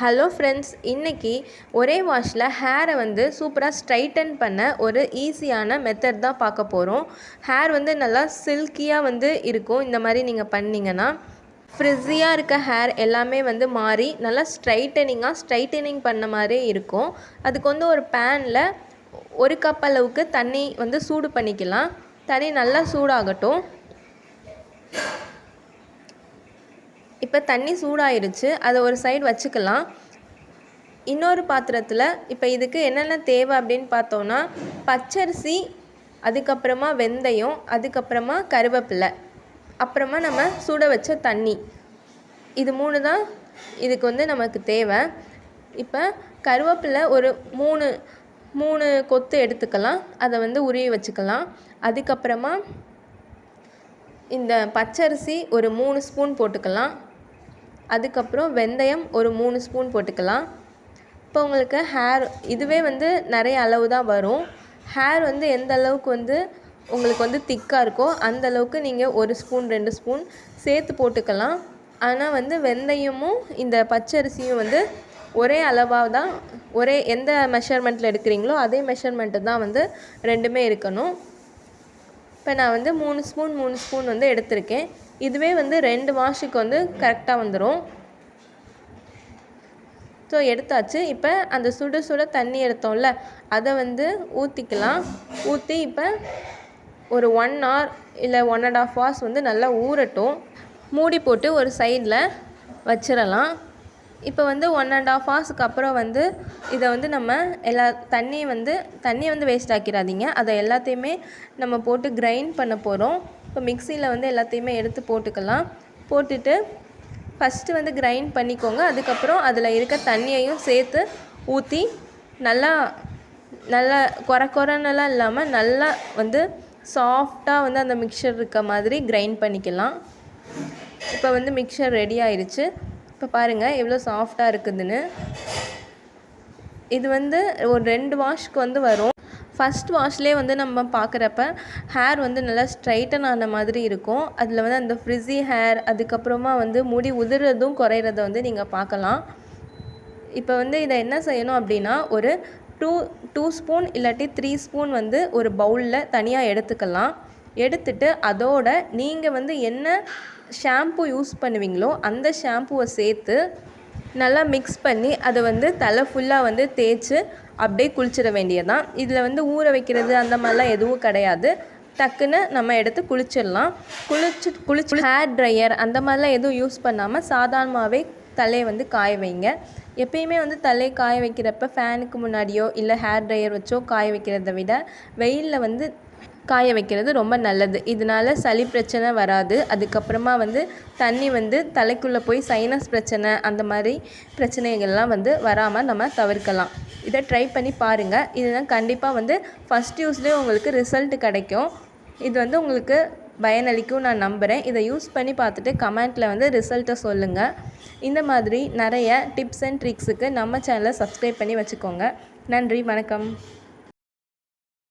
Hello friends இன்றைக்கி ஒரே வாஷில் ஹேரை வந்து சூப்பராக ஸ்ட்ரைட்டன் பண்ண ஒரு ஈஸியான மெத்தட் தான் பார்க்க போகிறோம் ஹேர் வந்து நல்லா சில்கியாக வந்து இருக்கும். இந்த மாதிரி நீங்கள் பண்ணிங்கன்னா ஃப்ரிஸியாக இருக்க ஹேர் எல்லாமே வந்து மாறி நல்லா ஸ்ட்ரைட்டனிங்காக ஸ்ட்ரைட்டனிங் பண்ண மாதிரியே இருக்கும். அதுக்கு வந்து ஒரு பேனில் ஒரு கப் அளவுக்கு தண்ணி வந்து சூடு பண்ணிக்கலாம். தண்ணி நல்லா சூடாகட்டும். இப்போ தண்ணி சூடாயிருச்சு அதை ஒரு சைடு வச்சுக்கலாம். இன்னொரு பாத்திரத்தில் இப்போ இதுக்கு என்னென்ன தேவை அப்படின்னு பார்த்தோன்னா பச்சரிசி அதுக்கப்புறமா வெந்தயம் அதுக்கப்புறமா கருவேப்பிலை அப்புறமா நம்ம சுட வச்ச தண்ணி. இது மூணு தான் இதுக்கு வந்து நமக்கு தேவை. இப்போ கருவேப்பிலை ஒரு மூணு மூணு கொத்து எடுத்துக்கலாம். அதை வந்து உருவி வச்சுக்கலாம். அதுக்கப்புறமா இந்த பச்சரிசி ஒரு மூணு ஸ்பூன் போட்டுக்கலாம். அதுக்கப்புறம் வெந்தயம் ஒரு மூணு ஸ்பூன் போட்டுக்கலாம். இப்போ உங்களுக்கு ஹேர் இதுவே வந்து நிறைய அளவு தான் வரும். ஹேர் வந்து எந்த அளவுக்கு வந்து உங்களுக்கு வந்து திக்காக இருக்கோ அந்த அளவுக்கு நீங்கள் ஒரு ஸ்பூன் ரெண்டு ஸ்பூன் சேர்த்து போட்டுக்கலாம். ஆனால் வந்து வெந்தயமும் இந்த பச்சரிசியும் வந்து ஒரே அளவாக தான் ஒரே எந்த மெஷர்மெண்ட்டில் எடுக்கிறீங்களோ அதே மெஷர்மெண்ட்டு தான் வந்து ரெண்டுமே இருக்கணும். இப்போ நான் வந்து மூணு ஸ்பூன் மூணு ஸ்பூன் வந்து எடுத்திருக்கேன். இதுவே வந்து ரெண்டு வாஷுக்கு வந்து கரெக்டாக வந்துடும் ஸோ எடுத்தாச்சு. இப்போ அந்த சுட சுட தண்ணி எடுத்தோம்ல அதை வந்து ஊற்றிக்கலாம் ஊற்றி இப்போ ஒரு ஒன் ஹவர் இல்லை ஒன் அண்ட் ஆஃப் ஹவர்ஸ் வந்து நல்லா ஊறட்டும். மூடி போட்டு ஒரு சைடில் வச்சிடலாம் இப்போ வந்து ஒன் அண்ட் ஆஃப் ஹவர்ஸுக்கு அப்புறம் வந்து இதை வந்து நம்ம எல்லா தண்ணியை வந்து தண்ணியை வந்து வேஸ்ட் ஆக்கிடாதீங்க. அதை எல்லாத்தையுமே நம்ம போட்டு கிரைண்ட் பண்ண போகிறோம் இப்போ மிக்சியில் வந்து எல்லாத்தையுமே எடுத்து போட்டுக்கலாம். போட்டுட்டு ஃபஸ்ட்டு வந்து கிரைண்ட் பண்ணிக்கோங்க. அதுக்கப்புறம் அதில் இருக்க தண்ணியையும் சேர்த்து ஊற்றி நல்லா நல்லா குறை குறைனெல்லாம் இல்லாமல் நல்லா வந்து சாஃப்டாக வந்து அந்த மிக்சர் இருக்க மாதிரி கிரைண்ட் பண்ணிக்கலாம். இப்போ வந்து மிக்சர் ரெடி ஆயிடுச்சு இப்போ பாருங்கள் எவ்வளோ சாஃப்டாக இருக்குதுன்னு. இது வந்து ஒரு ரெண்டு வாஷ்க்கு வந்து வரும். ஃபஸ்ட் வாஷ்லேயே வந்து நம்ம பார்க்குறப்ப ஹேர் வந்து நல்லா ஸ்ட்ரைட்டன் ஆன மாதிரி இருக்கும். அதில் வந்து அந்த ஃப்ரிஸி ஹேர் அதுக்கப்புறமா வந்து முடி உதிர்றதும் குறையிறத வந்து நீங்கள் பார்க்கலாம். இப்போ வந்து இதை என்ன செய்யணும் அப்படின்னா ஒரு டூ டூ ஸ்பூன் இல்லாட்டி த்ரீ ஸ்பூன் வந்து ஒரு பவுலில் தனியாக எடுத்துக்கலாம். எடுத்துட்டு அதோட நீங்கள் வந்து என்ன ஷாம்பு யூஸ் பண்ணுவீங்களோ அந்த ஷாம்புவை சேர்த்து நல்லா மிக்ஸ் பண்ணி அதை வந்து தலை ஃபுல்லாக வந்து தேய்ச்சி அப்படியே குளிச்சிட வேண்டியதான் இதில் வந்து ஊற வைக்கிறது அந்த மாதிரிலாம் எதுவும் கிடையாது. டக்குன்னு நம்ம எடுத்து குளிச்சிடலாம். குளிச்சு குளிச்சு ஹேர் ட்ரையர் அந்த மாதிரிலாம் எதுவும் யூஸ் பண்ணாமல் சாதாரணமாகவே தலையை வந்து காய வைங்க. எப்பயுமே வந்து தலையை காய வைக்கிறப்ப ஃபேனுக்கு முன்னாடியோ இல்லை ஹேர் ட்ரையர் வச்சோ காய வைக்கிறத விட வெயிலில் வந்து காய வைக்கிறது ரொம்ப நல்லது. இதனால் சளி பிரச்சனை வராது. அதுக்கப்புறமா வந்து தண்ணி வந்து தலைக்குள்ளே போய் சைனஸ் பிரச்சனை அந்த மாதிரி பிரச்சனைகள்லாம் வந்து வராமல் நம்ம தவிர்க்கலாம். இதை ட்ரை பண்ணி பாருங்கள் இதுதான் கண்டிப்பாக வந்து ஃபஸ்ட் யூஸ்லேயே உங்களுக்கு ரிசல்ட் கிடைக்கும். இது வந்து உங்களுக்கு பயனளிக்கும் நான் நம்புகிறேன் இதை யூஸ் பண்ணி பார்த்துட்டு கமெண்ட்டில் வந்து ரிசல்ட்டை சொல்லுங்கள் இந்த மாதிரி நிறைய டிப்ஸ் அண்ட் ட்ரிக்ஸுக்கு நம்ம சேனலை சப்ஸ்கிரைப் பண்ணி வச்சுக்கோங்க. நன்றி வணக்கம்.